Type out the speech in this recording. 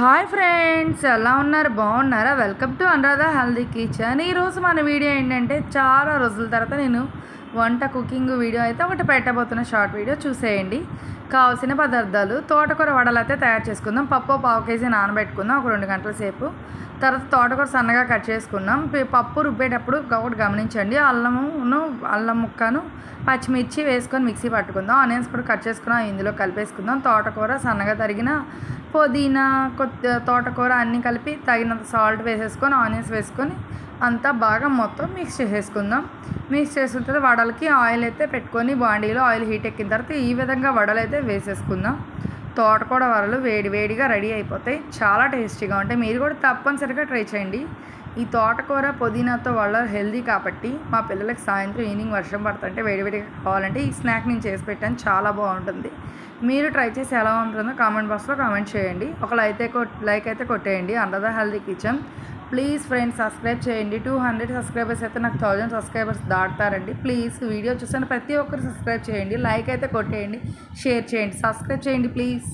Hi friends ఎలా ఉన్నారు? బాగున్నారా? Welcome to Anuradha healthy kitchen. ఈరోజు మన వీడియో ఏంటంటే చాలా రోజుల తర్వాత నేను వంట కుకింగ్ వీడియో అయితే ఒకటి పెట్టబోతున్న షార్ట్ వీడియో చూసేయండి. కావాల్సిన పదార్థాలు తోటకూర వడలు అయితే తయారు చేసుకుందాం. పప్పు పావు కేజీ నానబెట్టుకుందాం ఒక రెండు గంటల సేపు. తర్వాత తోటకూర సన్నగా కట్ చేసుకున్నాం పప్పు రుబ్బేటప్పుడు ఒకటి గమనించండి. అల్లమును అల్లం ముక్కను పచ్చిమిర్చి వేసుకొని మిక్సీ పట్టుకుందాం. ఆనియన్స్ కూడా కట్ చేసుకున్నాం ఇందులో కలిపేసుకుందాం. తోటకూర సన్నగా తరిగిన పుదీనా కొత్త తోటకూర అన్నీ కలిపి తగినంత సాల్ట్ వేసేసుకొని ఆనియన్స్ వేసుకొని అంతా బాగా మొత్తం మిక్స్ చేసేసుకుందాం. మిక్స్ చేసిన తర్వాత వడలకి ఆయిల్ అయితే పెట్టుకొని బాండీలో ఆయిల్ హీట్ ఎక్కిన తర్వాత ఈ విధంగా వడలు అయితే వేసేసుకుందాం. తోటకూర వడలు వేడి వేడిగా రెడీ అయిపోతాయి. చాలా టేస్టీగా ఉంటాయి. మీరు కూడా తప్పనిసరిగా ట్రై చేయండి. ఈ తోటకూర పుదీనాతో వాళ్ళ హెల్దీ కాబట్టి మా పిల్లలకి సాయంత్రం ఈవినింగ్ వర్షం పడుతుంటే వేడివేడిగా కావాలంటే ఈ స్నాక్ నేను చేసి పెట్టాను. చాలా బాగుంటుంది. మీరు ట్రై చేసి ఎలా ఉంటుందో కామెంట్ బాక్స్లో కామెంట్ చేయండి. ఒక లైక్ అయితే లైక్ అయితే కొట్టేయండి. Under healthy kitchen please friends subscribe చేయండి. టూ హండ్రెడ్ సబ్స్క్రైబర్స్ అయితే నాకు థౌజండ్ సబ్స్క్రైబర్స్ దాటుతారండి. ప్లీజ్ వీడియో చూసిన ప్రతి ఒక్కరు సబ్స్క్రైబ్ చేయండి. లైక్ అయితే కొట్టేయండి. షేర్ చేయండి. సబ్స్క్రైబ్ చేయండి ప్లీజ్.